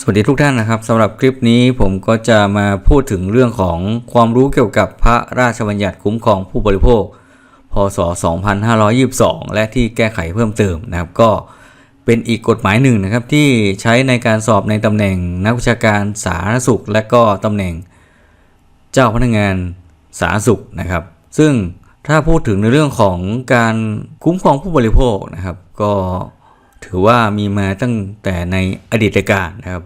สวัสดีทุกท่านนะครับสำหรับคลิปนี้ผมก็จะมาพูดถึงเรื่องของความรู้เกี่ยวกับพระราชบัญญัติคุ้มครองผู้บริโภค พศ 2522 และที่แก้ไขเพิ่มเติมนะครับ ก็เป็นอีกกฎหมายหนึ่งนะครับที่ใช้ในการสอบในตำแหน่งนักวิชาการสาธารณสุข และก็ตำแหน่งเจ้าพนักงานสาธารณสุขนะครับ ซึ่งถ้าพูดถึงในเรื่องของการคุ้มครองผู้บริโภคนะครับ ก็ ถือว่ามีมาตั้งแต่ในอดีตการนะครับ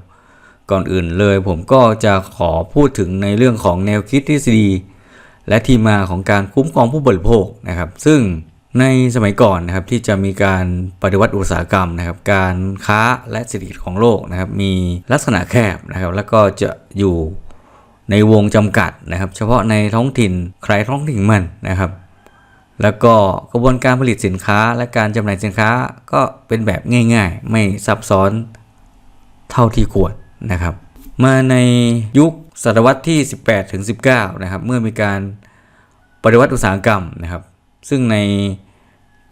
ก่อนอื่นเลยผมก็จะขอพูดถึงในเรื่องของแนวคิดทฤษฎีและที่มาของการคุ้มครองผู้บริโภคนะครับ ซึ่งในสมัยก่อนนะครับที่จะมีการปฏิวัติอุตสาหกรรมนะครับ การค้าและเศรษฐกิจของโลกนะครับ มีลักษณะแคบนะครับ แล้วก็จะอยู่ในวงจำกัดนะครับ เฉพาะในท้องถิ่นใครท้องถิ่นมันนะครับ แล้วก็กระบวนการผลิตสินค้าและการจำหน่ายสินค้าก็เป็นแบบง่ายๆ ไม่ซับซ้อนเท่าที่ควรนะครับ มาในยุคศตวรรษที่ 18ถึง19 นะครับ เมื่อมีการปฏิวัติอุตสาหกรรมนะครับ ซึ่งใน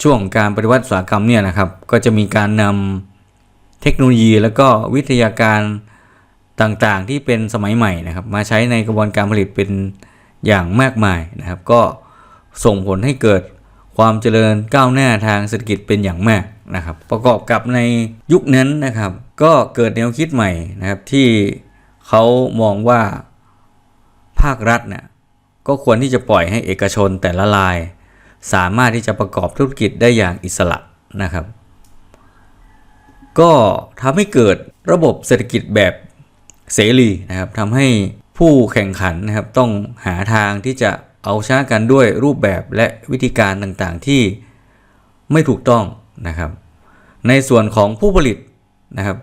ช่วงการปฏิวัติอุตสาหกรรมเนี่ยนะครับ ก็จะมีการนำเทคโนโลยี แล้วก็วิทยาการต่างๆ ที่เป็นสมัยใหม่นะครับ มาใช้ในกระบวนการผลิตเป็นอย่างมากมายนะครับ ก็ ส่งผลให้เกิดความเจริญก้าวหน้าทางเศรษฐกิจเป็นอย่างมากนะครับ ประกอบกับในยุคนั้นนะครับ ก็เกิดแนวคิดใหม่นะครับที่เขามองว่าภาครัฐเนี่ยก็ควรที่จะปล่อยให้เอกชนแต่ละราย สามารถที่จะประกอบธุรกิจได้อย่างอิสระนะครับ ก็ทำให้เกิดระบบเศรษฐกิจแบบเสรีนะครับทำให้ผู้แข่งขันนะครับต้องหาทางที่จะ เอาชนะกันด้วยรูปแบบและวิธีการต่างๆที่ไม่ถูกต้องนะครับ ในส่วนของผู้ผลิตนะครับ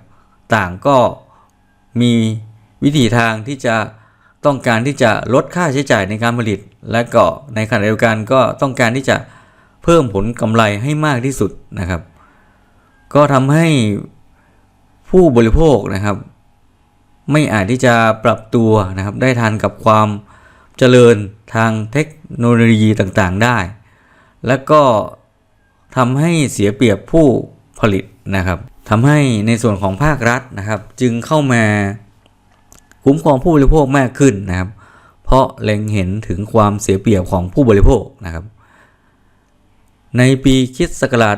ต่างก็มีวิธีทางที่จะต้องการที่จะลดค่าใช้จ่ายในการผลิต และก็ในขณะเดียวกันก็ต้องการที่จะเพิ่มผลกำไรให้มากที่สุดนะครับ ก็ทำให้ผู้บริโภคนะครับ ไม่อาจที่จะปรับตัวนะครับ ได้ทันกับความเเจริญทางเทคโนโลยีต่างๆได้ และก็ทำให้เสียเปรียบผู้ผลิตนะครับทำให้ในส่วนของภาครัฐนะครับ จึงเข้ามาคุ้มครองผู้บริโภคมากขึ้นนะครับ เพราะเล็งเห็นถึงความเสียเปรียบของผู้บริโภคนะครับ ในปีคิดศักราช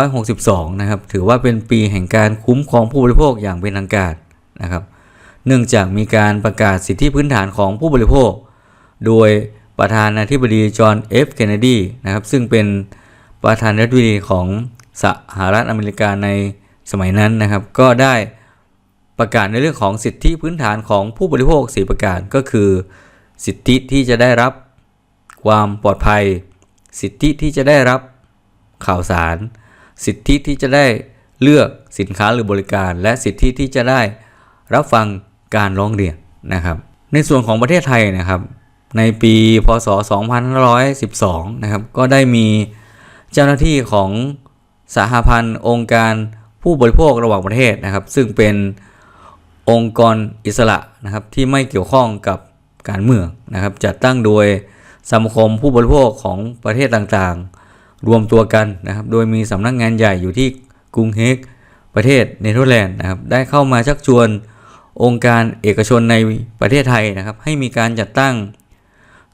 1962 นะครับ ถือว่าเป็นปีแห่งการคุ้มครองผู้บริโภคอย่างเป็นทางการนะครับ เนื่องจากมีการประกาศสิทธิพื้นฐานของผู้บริโภค โดยประธานาธิบดีจอห์นเอฟเคนเนดีนะครับซึ่งเป็นประธานาธิบดีของสหรัฐอเมริกาในสมัยนั้นนะครับ ก็ได้ประกาศในเรื่องของสิทธิพื้นฐานของผู้บริโภคสีประการก็คือ สิทธิที่จะได้รับความปลอดภัย สิทธิที่จะได้รับข่าวสาร สิทธิที่จะได้เลือกสินค้าหรือบริการ และสิทธิที่จะได้รับฟังการร้องเรียนนะครับ ในส่วนของประเทศไทยนะครับ ในปีพศ 2512 นะครับ ก็ได้มีเจ้าหน้าที่ของสหพันธ์องค์การผู้บริโภคระหว่างประเทศนะครับ ซึ่งเป็นองค์กรอิสระนะครับที่ไม่เกี่ยวข้องกับการเมืองนะครับ จัดตั้งโดยสมาคมผู้บริโภคของประเทศต่างๆ รวมตัวกันนะครับ โดยมีสำนักงานใหญ่อยู่ที่กรุงเฮกประเทศเนเธอร์แลนด์นะครับ ได้เข้ามาชักชวนองค์การเอกชนในประเทศไทยนะครับ ให้มีการจัดตั้ง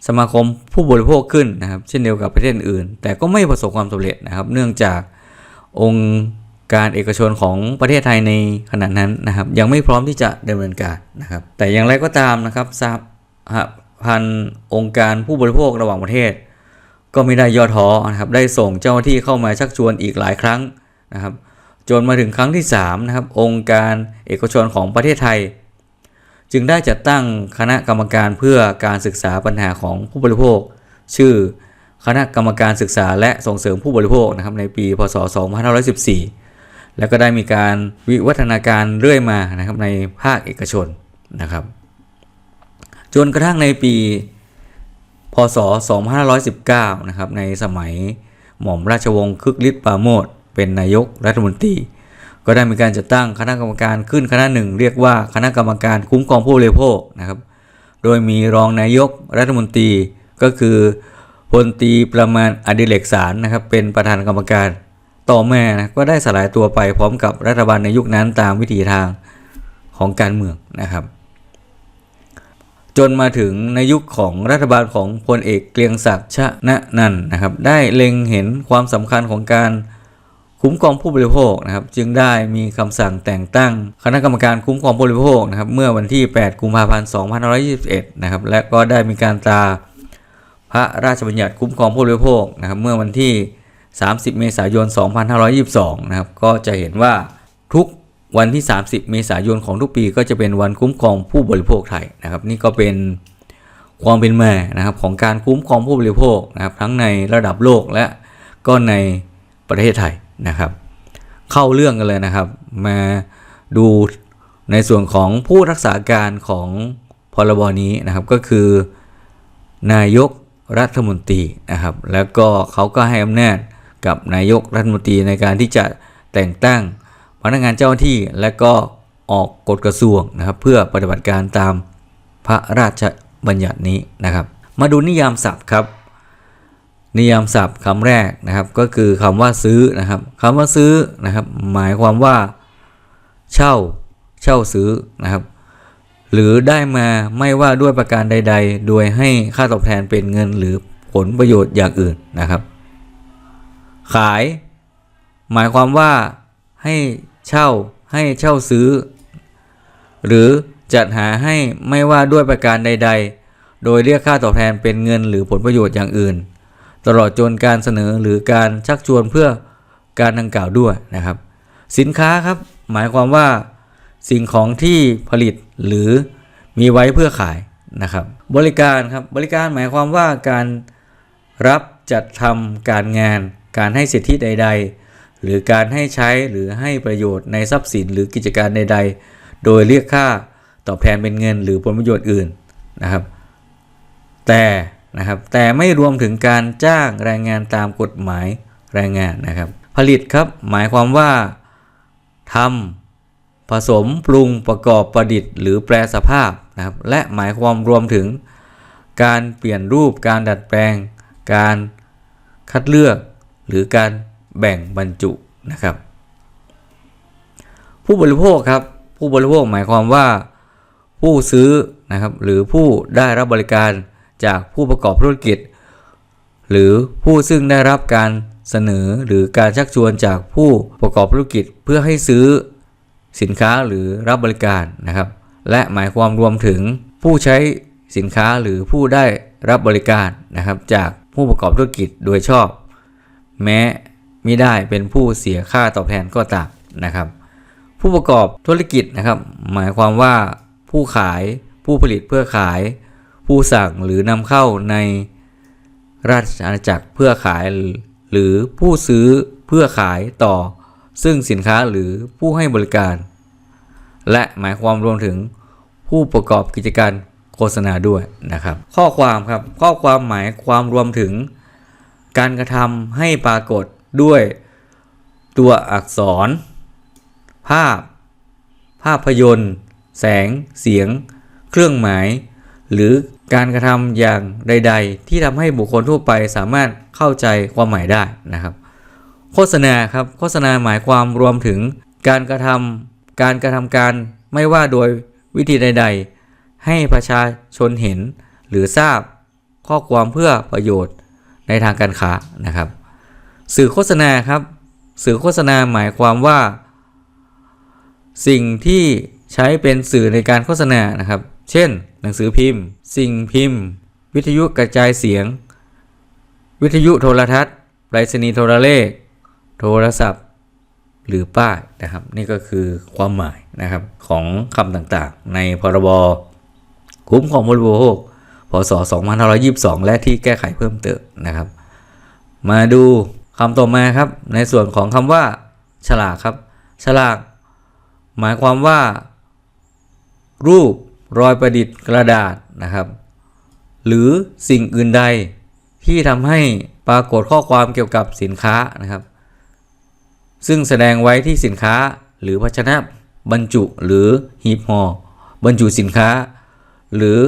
สมาคมผู้บริโภคขึ้นนะครับ เช่นเดียวกับประเทศอื่น แต่ก็ไม่ประสบความสำเร็จนะครับ เนื่องจากองค์การเอกชนของประเทศไทยในขณะนั้นนะครับ ยังไม่พร้อมที่จะดำเนินการนะครับ แต่อย่างไรก็ตามนะครับสหพันธ์องค์การผู้บริโภคระหว่างประเทศ ก็ไม่ได้ย่อท้อนะครับ ได้ส่งเจ้าหน้าที่เข้ามาชักชวนอีกหลายครั้งนะครับ จนมาถึงครั้งที่3นะครับองค์การเอกชนของประเทศไทย จึงได้จัดตั้งคณะกรรมการเพื่อการศึกษาปัญหาของผู้บริโภค ชื่อคณะกรรมการศึกษาและส่งเสริมผู้บริโภคนะครับในปี พศ 2514 แล้วก็ได้มีการวิวัฒนาการเรื่อยมานะครับในภาคเอกชนนะครับ จนกระทั่งในปี พศ 2519 นะครับในสมัยหม่อมราชวงศ์คึกฤทธิ์ปราโมทเป็นนายกรัฐมนตรี ก็ได้มีการจัดตั้งคณะกรรมการขึ้นคณะหนึ่งเรียกว่าคณะกรรมการคุ้มครองผู้บริโภคนะครับ โดยมีรองนายกรัฐมนตรีก็คือพลตรีประมาณอดิเรกสารนะครับ เป็นประธานกรรมการต่อมานะก็ได้สลายตัวไปพร้อมกับรัฐบาลในยุคนั้นตามวิถีทางของการเมืองนะครับ จนมาถึงในยุคของรัฐบาลของพลเอกเกรียงศักดิ์ชนะนันนะครับ ได้เล็งเห็นความสำคัญของการ คุ้มครองผู้บริโภคนะครับจึงได้มีคำสั่งแต่งตั้ง คณะกรรมการคุ้มครองผู้บริโภคนะครับเมื่อวันที่ 8 กุมภาพันธ์ 2521 นะครับและก็ได้มีการตราพระราชบัญญัติคุ้มครองผู้บริโภคนะครับเมื่อวันที่ 30 เมษายน 2522 นะครับก็จะเห็นว่าทุกวันที่ 30 เมษายนของทุกปี ก็จะเป็นวันคุ้มครองผู้บริโภคไทยนะครับนี่ก็เป็นความเป็นมานะครับของการคุ้มครองผู้บริโภคนะครับทั้งในระดับโลกและก็ในประเทศไทย นะครับ เข้าเรื่องกันเลยนะครับ มาดูในส่วนของผู้รักษาการของพรบนี้นะครับก็คือ นายกรัฐมนตรีนะครับ แล้วก็เขาก็ให้อำนาจกับนายกรัฐมนตรีในการที่จะแต่งตั้งพนักงานเจ้าหน้าที่และก็ออกกฎกระทรวงนะครับ เพื่อปฏิบัติการตามพระราชบัญญัตินี้นะครับ มาดูนิยามศัพท์ครับ นิยามศัพท์คำแรกนะครับก็คือคำว่าซื้อนะครับคำว่าซื้อนะครับ หมายความว่า เช่า เช่าซื้อนะครับ หรือได้มาไม่ว่าด้วยประการใด ๆ โดยให้ค่าตอบแทนเป็นเงินหรือผลประโยชน์อย่างอื่นนะครับ ขาย หมายความว่าให้เช่าให้เช่าซื้อ หรือจัดหาให้ไม่ว่าด้วยประการใด ๆ โดยเรียกค่าตอบแทนเป็นเงินหรือผลประโยชน์อย่างอื่น ตลอดจนการเสนอหรือการชักชวนเพื่อการดังกล่าวด้วยนะครับ สินค้าครับหมายความว่า สิ่งของที่ผลิตหรือมีไว้เพื่อขายนะครับ บริการครับบริการหมายความว่าการรับจัดทำการงาน การให้สิทธิใด ๆ หรือการให้ใช้หรือให้ประโยชน์ในทรัพย์สินหรือกิจการใด ๆ โดยเรียกค่าตอบแทนเป็นเงินหรือผลประโยชน์อื่นนะครับ แต่ นะครับแต่ไม่รวมถึงการจ้างแรงงานตามกฎหมายแรงงานนะครับ ผลิตครับหมายความว่าทำผสมปรุงประกอบประดิษฐ์ หรือแปลสภาพนะครับและหมายความรวมถึง การเปลี่ยนรูปการดัดแปลง การคัดเลือก หรือการแบ่งบรรจุนะครับ ผู้บริโภคครับผู้บริโภคหมายความว่า ผู้ซื้อนะครับหรือผู้ได้รับบริการ จากผู้ประกอบธุรกิจ หรือผู้ซึ่งได้รับการเสนอหรือการชักชวนจากผู้ประกอบธุรกิจเพื่อให้ซื้อสินค้าหรือรับบริการนะครับ และหมายความรวมถึงผู้ใช้สินค้าหรือผู้ได้รับบริการนะครับ จากผู้ประกอบธุรกิจโดยชอบ แม้ไม่ได้เป็นผู้เสียค่าตอบแทนก็ตามนะครับ ผู้ประกอบธุรกิจนะครับ หมายความว่าผู้ขายผู้ผลิตเพื่อขาย ผู้สั่งหรือนำเข้าในราชอาณาจักรเพื่อขายหรือผู้ซื้อเพื่อขายต่อ ซึ่งสินค้าหรือผู้ให้บริการ และหมายความรวมถึงผู้ประกอบกิจการโฆษณาด้วยนะครับ ข้อความครับข้อความหมายความรวมถึง การกระทำให้ปรากฏด้วยตัวอักษร ภาพ ภาพยนตร์ แสง เสียง เครื่องหมาย หรือ การกระทำอย่างใด ๆ ที่ทำให้บุคคลทั่วไปสามารถเข้าใจความหมายได้นะครับ โฆษณาครับโฆษณาหมายความรวมถึงการกระทำการกระทำการไม่ว่าโดยวิธีใด ๆ ให้ประชาชนเห็นหรือทราบข้อความเพื่อประโยชน์ในทางการค้านะครับ สื่อโฆษณาครับ สื่อโฆษณาหมายความว่า สิ่งที่ใช้เป็นสื่อในการโฆษณานะครับ เช่น หนังสือพิมพ์ สิ่งพิมพ์ วิทยุกระจายเสียง วิทยุโทรทัศน์ไปรษณีย์โทรเลข โทรศัพท์ หรือป้ายนะครับ นี่ก็คือความหมายนะครับของคำต่างๆ ในพรบคุ้มครองผู้บริโภคพศ 2522 และที่แก้ไขเพิ่มเติมนะครับ มาดูคำต่อมาครับ ในส่วนของคำว่า ฉลากครับ ฉลาก หมายความว่า รูป รอยประดิษฐ์กระดาษนะครับ หรือสิ่งอื่นใดที่ทำให้ปรากฏข้อความเกี่ยวกับสินค้านะครับ ซึ่งแสดงไว้ที่สินค้าหรือภาชนะบรรจุหรือหีบห่อบรรจุสินค้า หรือ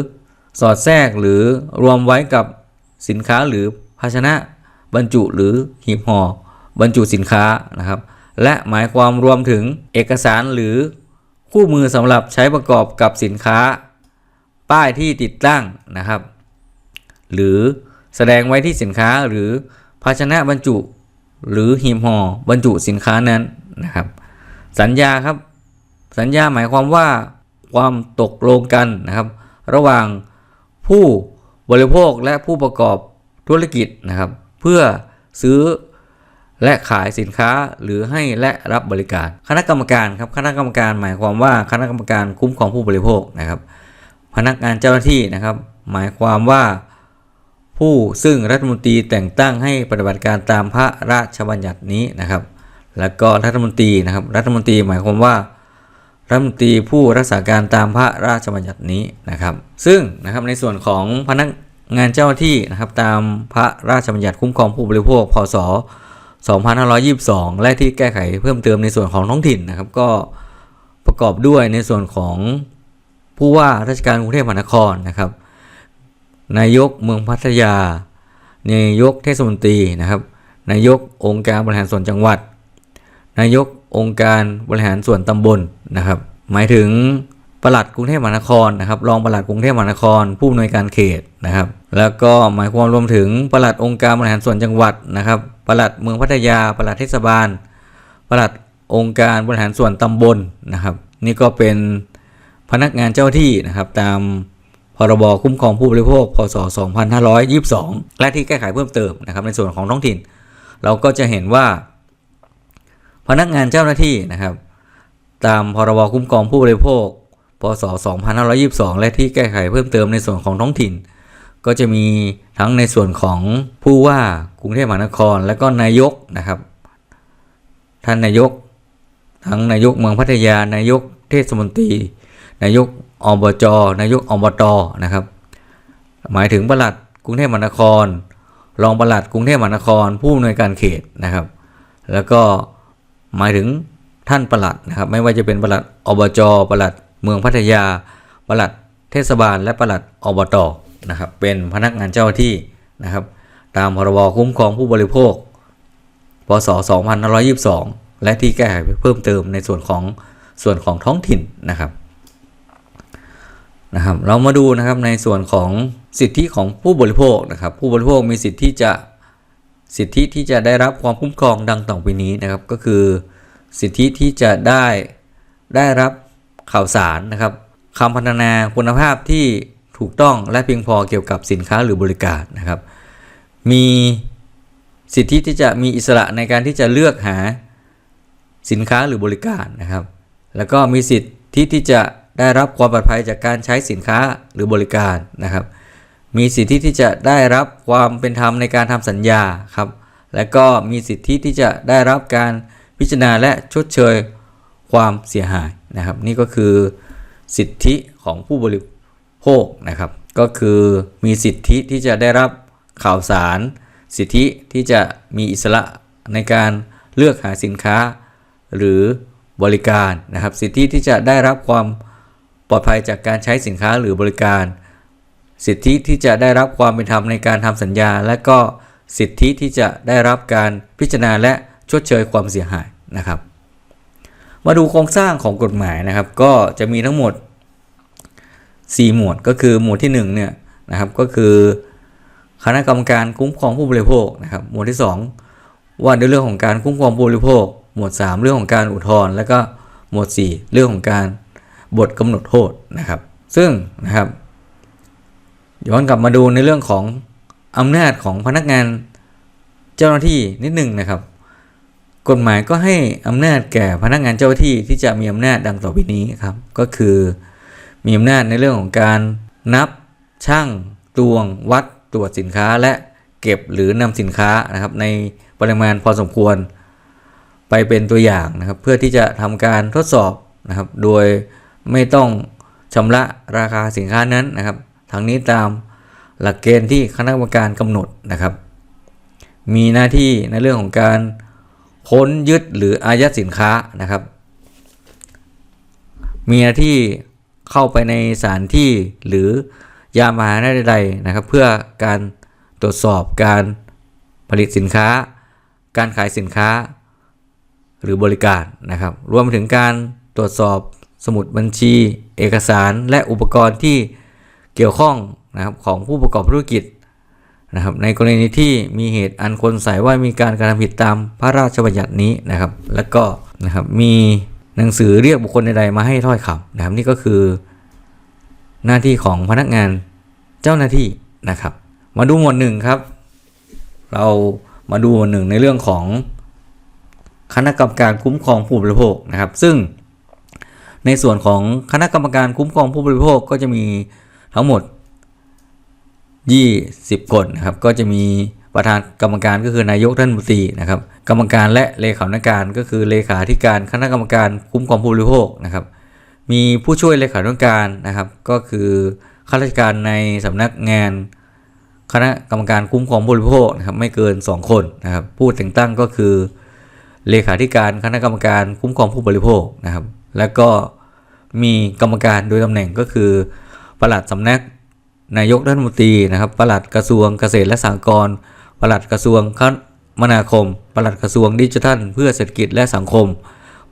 สอดแทรกหรือรวมไว้กับสินค้าหรือภาชนะบรรจุหรือหีบห่อบรรจุสินค้านะครับ และหมายความรวมถึงเอกสารหรือ คู่มือสำหรับใช้ประกอบกับสินค้า ป้ายที่ติดตั้งนะครับ หรือแสดงไว้ที่สินค้าหรือภาชนะบรรจุ หรือหีบห่อบรรจุสินค้านั้นนะครับ สัญญาครับ สัญญาหมายความว่าความตกลงกันนะครับ ระหว่างผู้บริโภคและผู้ประกอบธุรกิจนะครับ เพื่อซื้อ และขายสินค้าหรือให้และรับบริการ คณะกรรมการครับคณะกรรมการหมายความว่าคณะกรรมการคุ้มครองผู้บริโภคนะครับ พนักงานเจ้าหน้าที่นะครับ หมายความว่าผู้ซึ่งรัฐมนตรีแต่งตั้งให้ปฏิบัติการตามพระราชบัญญัตินี้นะครับ แล้วก็รัฐมนตรีนะครับ รัฐมนตรีหมายความว่ารัฐมนตรีผู้รักษาการตามพระราชบัญญัตินี้นะครับ ซึ่งนะครับในส่วนของพนักงานเจ้าหน้าที่นะครับ ตามพระราชบัญญัติคุ้มครองผู้บริโภคพศ 2522 และที่แก้ไขเพิ่มเติมในส่วนของท้องถิ่นนะครับ ก็ประกอบด้วยในส่วนของผู้ว่าราชการกรุงเทพมหานครนะครับ นายกเมืองพัทยา นายกเทศมนตรีนะครับ นายกองค์การบริหารส่วนจังหวัด นายกองค์การบริหารส่วนตำบลนะครับ หมายถึงปลัดกรุงเทพมหานครนะครับ รองปลัดกรุงเทพมหานคร ผู้อำนวยการเขตนะครับ แล้วก็หมายความรวมถึงปลัดองค์การบริหารส่วนจังหวัดนะครับ ปลัดเมืองพัทยา ปลัดเทศบาล ปลัดองค์การบริหารส่วนตำบลนะครับ นี่ก็เป็นพนักงานเจ้าที่นะครับ ตามพรบคุ้มครองผู้บริโภค พศ 2522 และที่แก้ไขเพิ่มเติมนะครับในส่วนของท้องถิ่น เราก็จะเห็นว่า พนักงานเจ้าหน้าที่นะครับ ตามพรบคุ้มครองผู้บริโภค พศ 2522 และที่แก้ไขเพิ่มเติมในส่วนของท้องถิ่น ก็จะมีทั้งในส่วนของผู้ว่ากรุงเทพมหานคร และก็นายกนะครับ ท่านนายก ทั้งนายกเมืองพัทยานายกเทศมนตรี นายกอบจนายกอบตนะครับ หมายถึงประหลัดกรุงเทพมหานคร รองประหลัดกรุงเทพมหานคร ผู้อำนวยการเขตนะครับ แล้วก็หมายถึงท่านประหลัดนะครับ ไม่ว่าจะเป็นประหลัดอบจประหลัดเมืองพัทยาประหลัดเทศบาล และประหลัดอบต นะครับเป็นพนักงานเจ้าหน้าที่นะครับตามพรบคุ้มครองผู้บริโภค พศ 2522 และที่แก้ไขเพิ่มเติมในส่วนของส่วนของท้องถิ่นนะครับนะครับ เรามาดูนะครับในส่วนของสิทธิของผู้บริโภคนะครับ ผู้บริโภคมีสิทธิที่จะสิทธิที่จะได้รับความคุ้มครองดังต่อไปนี้นะครับ ก็คือสิทธิที่จะได้ได้รับข่าวสารนะครับคำพัฒนาคุณภาพที่ ถูกต้องและเพียงพอเกี่ยวกับสินค้าหรือบริการนะครับ มีสิทธิที่จะมีอิสระในการที่จะเลือกหาสินค้าหรือบริการนะครับ แล้วก็มีสิทธิที่จะได้รับความปลอดภัยจากการใช้สินค้าหรือบริการนะครับ มีสิทธิที่จะได้รับความเป็นธรรมในการทำสัญญาครับ และก็มีสิทธิที่จะได้รับการพิจารณาและชดเชยความเสียหายนะครับ นี่ก็คือสิทธิของผู้บริ โภคนะครับ ก็คือมีสิทธิที่จะได้รับข่าวสาร สิทธิที่จะมีอิสระในการเลือกหาสินค้า หรือบริการนะครับ สิทธิที่จะได้รับความปลอดภัยจากการใช้สินค้าหรือบริการ สิทธิที่จะได้รับความเป็นธรรมในการทำสัญญา และก็สิทธิที่จะได้รับการพิจารณาและชดเชยความเสียหายนะครับ มาดูโครงสร้างของกฎหมายนะครับ ก็จะมีทั้งหมด 4 หมวดก็คือหมวดที่1เนี่ยนะครับก็คือคณะกรรมการคุ้มครองผู้บริโภคนะครับหมวดที่ 2 ว่าในเรื่องของการคุ้มครองผู้บริโภค หมวด 3 เรื่องของการอุทธรณ์แล้วก็หมวด 4 เรื่องของการบทกำหนดโทษนะครับ ซึ่งนะครับย้อนกลับมาดูในเรื่องของอำนาจของพนักงานเจ้าหน้าที่นิดหนึ่งนะครับ กฎหมายก็ให้อำนาจแก่พนักงานเจ้าหน้าที่ที่จะมีอำนาจดังต่อไปนี้ครับ ก็คือ มีอำนาจในเรื่องของการนับช่างตวงวัดตรวจสินค้าและเก็บหรือนำสินค้านะครับ ในปริมาณพอสมควร ไปเป็นตัวอย่างนะครับ เพื่อที่จะทำการทดสอบนะครับ โดยไม่ต้องชำระราคาสินค้านั้นนะครับทั้งนี้ตามหลักเกณฑ์ที่คณะกรรมการกำหนดนะครับ มีหน้าที่ในเรื่องของการค้นยึดหรืออายัดสินค้านะครับ มีหน้าที่ เข้าไปในสถานที่หรือยานพาหนะใดๆนะครับ เพื่อการตรวจสอบการผลิตสินค้า การขายสินค้า หรือบริการนะครับ รวมถึงการตรวจสอบสมุดบัญชี เอกสารและอุปกรณ์ที่เกี่ยวข้องนะครับของผู้ประกอบธุรกิจนะครับในกรณีที่มีเหตุอันควรสงสัยว่ามีการกระทำผิดตามพระราชบัญญัตินี้นะครับ แล้วก็นะครับมี หนังสือเรียกบุคคลใดๆมาให้ถ้อยคำนะครับนี่ก็คือ หน้าที่ของพนักงานเจ้าหน้าที่นะครับ มาดูหมวดหนึ่งครับ เรามาดูหมวดหนึ่งในเรื่องของคณะกรรมการคุ้มครองผู้บริโภคนะครับ ซึ่งในส่วนของคณะกรรมการคุ้มครองผู้บริโภคก็จะมีทั้งหมด 20 คนนะครับ ก็จะมี ประธานกรรมการก็คือนายกท่านมนตรีนะครับ กรรมการและเลขาธิการก็คือเลขาธิการคณะกรรมการคุ้มครองผู้บริโภคนะครับ มีผู้ช่วยเลขาธิการนะครับ ก็คือข้าราชการในสำนักงาน คณะกรรมการคุ้มครองผู้บริโภคนะครับไม่เกิน 2 คนนะครับผู้แต่งตั้งก็คือเลขาธิการคณะกรรมการคุ้มครองผู้บริโภคนะครับ แล้วก็มีกรรมการโดยตำแหน่งก็คือปลัดสำนักนายกรัฐมนตรีนะครับปลัดกระทรวงเกษตรและสหกรณ์ ปลัดกระทรวงคมนาคม ปลัดกระทรวงดิจิทัล เพื่อเศรษฐกิจและสังคม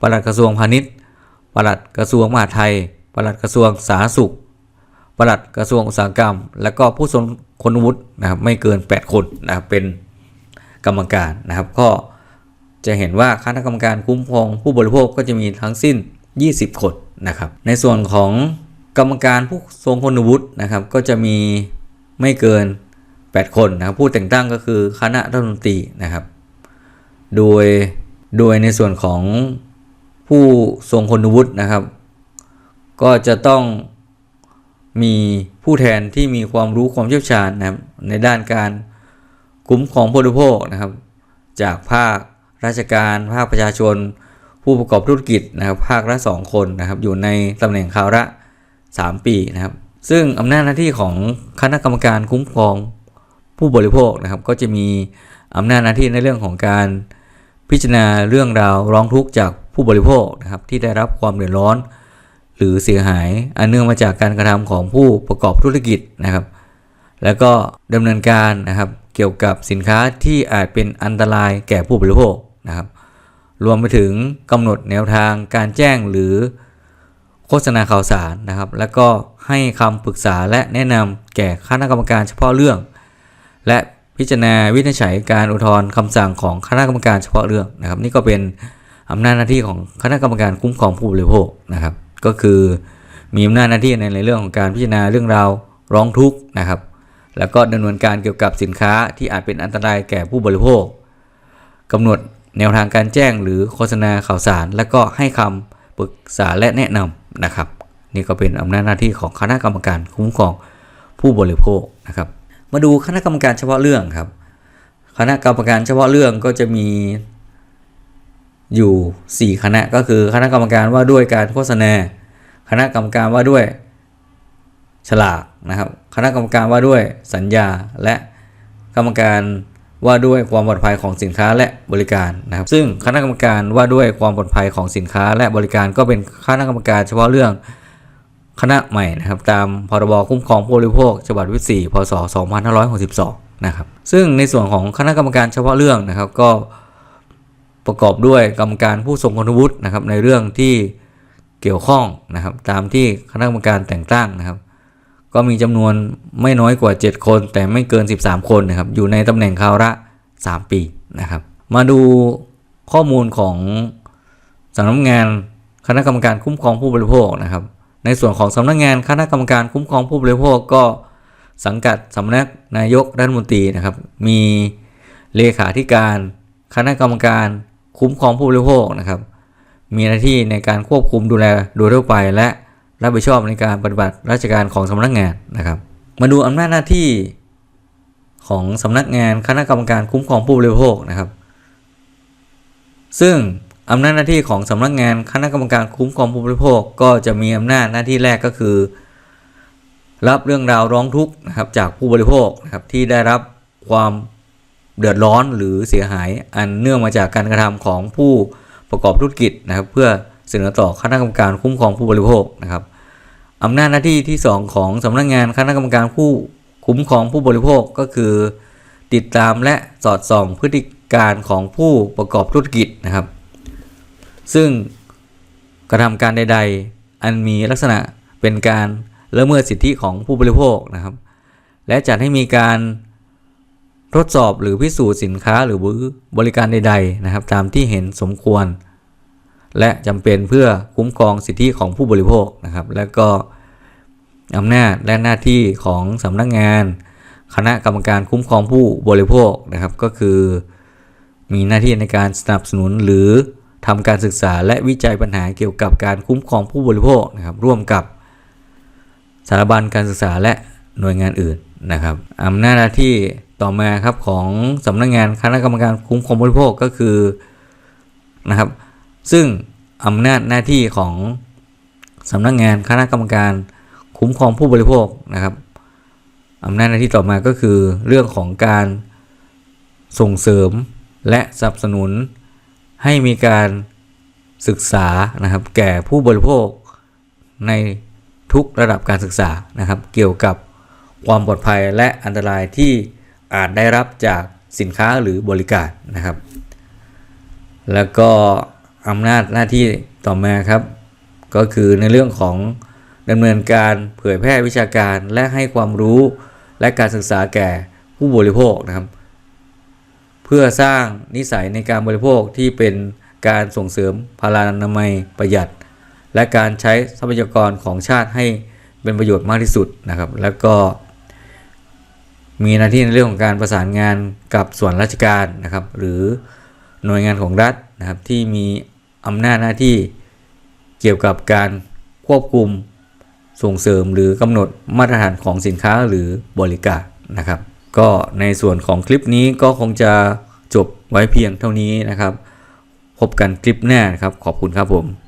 ปลัดกระทรวงพาณิชย์ ปลัดกระทรวงมหาดไทย ปลัดกระทรวงสาธารณสุข ปลัดกระทรวงอุตสาหกรรม และก็ผู้ทรงคุณวุฒินะครับไม่เกิน 8 คนนะครับเป็นกรรมการนะครับ ก็จะเห็นว่าคณะกรรมการคุ้มครองผู้บริโภคก็จะมีทั้งสิ้น 20 คนนะครับ ในส่วนของกรรมการผู้ทรงคุณวุฒินะครับ ก็จะมีไม่เกิน 8 คนนะครับผู้แต่งตั้งก็คือคณะรัฐมนตรีนะครับ โดยโดยในส่วนของผู้ทรงคุณวุฒินะครับ ก็จะต้องมีผู้แทนที่มีความรู้ความเชี่ยวชาญนะครับในด้านการคุ้มครองผู้บริโภคนะครับ จากภาคราชการภาคประชาชน ผู้ประกอบธุรกิจนะครับ ภาคละสองคนนะครับ อยู่ในตำแหน่งคราวละ 3 ปีนะครับ ซึ่งอำนาจหน้าที่ของคณะกรรมการคุ้มครอง ผู้บริโภคนะครับ ก็จะมีอำนาจหน้าที่ในเรื่องของการพิจารณาเรื่องราวร้องทุกข์จากผู้บริโภคนะครับ ที่ได้รับความเดือดร้อน หรือเสียหายอันเนื่องมาจากการกระทำของผู้ประกอบธุรกิจนะครับ แล้วก็ดำเนินการนะครับ เกี่ยวกับสินค้าที่อาจเป็นอันตรายแก่ผู้บริโภคนะครับ รวมไปถึงกำหนดแนวทางการแจ้งหรือโฆษณาข่าวสารนะครับ แล้วก็ให้คำปรึกษาและแนะนำแก่คณะกรรมการเฉพาะเรื่อง และพิจารณาวินิจฉัยการอุทธรณ์คำสั่งของคณะกรรมการเฉพาะเรื่องนะครับ นี่ก็เป็นอำนาจหน้าที่ของคณะกรรมการคุ้มครองผู้บริโภคนะครับ ก็คือมีอำนาจหน้าที่ในในเรื่องของการพิจารณาเรื่องราวร้องทุกข์นะครับ แล้วก็ดำเนินการเกี่ยวกับสินค้าที่อาจเป็นอันตรายแก่ผู้บริโภคกำหนดแนวทางการแจ้งหรือโฆษณาข่าวสาร และก็ให้คำปรึกษาและแนะนำนะครับ นี่ก็เป็นอำนาจหน้าที่ของคณะกรรมการคุ้มครองผู้บริโภคนะครับ มาดูคณะกรรมการเฉพาะเรื่องครับ คณะกรรมการเฉพาะเรื่องก็จะมีอยู่ 4 คณะก็คือคณะกรรมการว่าด้วยการโฆษณา คณะกรรมการว่าด้วยฉลากนะครับ คณะกรรมการว่าด้วยสัญญาและกรรมการว่าด้วยความปลอดภัยของสินค้าและบริการนะครับ ซึ่งคณะกรรมการว่าด้วยความปลอดภัยของสินค้าและบริการ ก็เป็นคณะกรรมการเฉพาะเรื่อง คณะใหม่นะครับตามพรบคุ้มครองผู้บริโภคฉบับที่4พศ 2562 นะครับ ซึ่งในส่วนของคณะกรรมการเฉพาะเรื่องนะครับ ก็ประกอบด้วยกรรมการผู้ทรงคุณวุฒินะครับ ในเรื่องที่เกี่ยวข้องนะครับ ตามที่คณะกรรมการแต่งตั้งนะครับ ก็มีจำนวนไม่น้อยกว่า 7 คน แต่ไม่เกิน 13 คนนะครับ อยู่ในตำแหน่งคราวละ 3 ปีนะครับ มาดูข้อมูลของสำนักงานคณะกรรมการคุ้มครองผู้บริโภคนะครับ ในส่วนของสำนักงานคณะกรรมการคุ้มครองผู้บริโภคก็สังกัดสำนักนายกรัฐมนตรีนะครับ มีเลขาธิการคณะกรรมการคุ้มครองผู้บริโภคนะครับ มีหน้าที่ในการควบคุมดูแลโดยทั่วไป และรับผิดชอบในการปฏิบัติราชการของสำนักงานนะครับ มาดูอำนาจหน้าที่ของสำนักงานคณะกรรมการคุ้มครองผู้บริโภคนะครับ ซึ่ง อำนาจหน้าที่ของสำนักงานคณะกรรมการคุ้มครองผู้บริโภคก็จะมีอำนาจหน้าที่แรกก็คือ รับเรื่องราวร้องทุกข์นะครับจากผู้บริโภคนะครับที่ได้รับความเดือดร้อนหรือเสียหายอันเนื่องมาจากการกระทำของผู้ประกอบธุรกิจนะครับ เพื่อเสนอต่อคณะกรรมการคุ้มครองผู้บริโภคนะครับอำนาจหน้าที่ที่ 2 ของสำนักงานคณะกรรมการผู้คุ้มครองผู้บริโภคก็คือ ติดตามและสอดส่องพฤติการของผู้ประกอบธุรกิจนะครับ ซึ่งกระทำการใด ๆ อันมีลักษณะเป็นการละเมิดสิทธิของผู้บริโภคนะครับ และจัดให้มีการทดสอบหรือพิสูจน์สินค้าหรือบริการใด ๆ นะครับ ตามที่เห็นสมควร และจำเป็นเพื่อคุ้มครองสิทธิของผู้บริโภคนะครับ และก็อำนาจและหน้าที่ของสำนักงาน คณะกรรมการคุ้มครองผู้บริโภคนะครับ ก็คือ มีหน้าที่ในการสนับสนุนหรือ ทำการศึกษาและวิจัยปัญหาเกี่ยวกับการคุ้มครองผู้บริโภคนะครับร่วมกับสถาบันการศึกษาและหน่วยงานอื่นนะครับอำนาจหน้าที่ต่อมาครับของสำนักงานคณะกรรมการคุ้มครองผู้บริโภคก็คือนะครับ ซึ่งอำนาจหน้าที่ของสำนักงานคณะกรรมการคุ้มครองผู้บริโภคนะครับอำนาจหน้าที่ต่อมาก็คือเรื่องของการส่งเสริมและสนับสนุน ให้มีการศึกษานะครับแก่ผู้บริโภคในทุกระดับการศึกษานะครับ เกี่ยวกับความปลอดภัยและอันตรายที่อาจได้รับจากสินค้าหรือบริการนะครับ แล้วก็อำนาจหน้าที่ต่อมาครับ ก็คือในเรื่องของดำเนินการเผยแพร่วิชาการและให้ความรู้และการศึกษาแก่ผู้บริโภคนะครับ พื่อสร้างนิสัยในการบริโภคที่เป็นการส่งเสริมพลานามัยประหยัด และการใช้ทรัพยากรของชาติให้เป็นประโยชน์มากที่สุดนะครับ แล้วก็มีหน้าที่ในเรื่องของการประสานงานกับส่วนราชการนะครับ หรือหน่วยงานของรัฐนะครับที่มีอำนาจหน้าที่เกี่ยวกับการควบคุมส่งเสริมหรือกำหนดมาตรฐานของสินค้าหรือบริการนะครับ ก็ในส่วนของคลิปนี้ก็คงจะจบไว้เพียงเท่านี้นะครับ พบกันคลิปหน้านะครับ ขอบคุณครับผม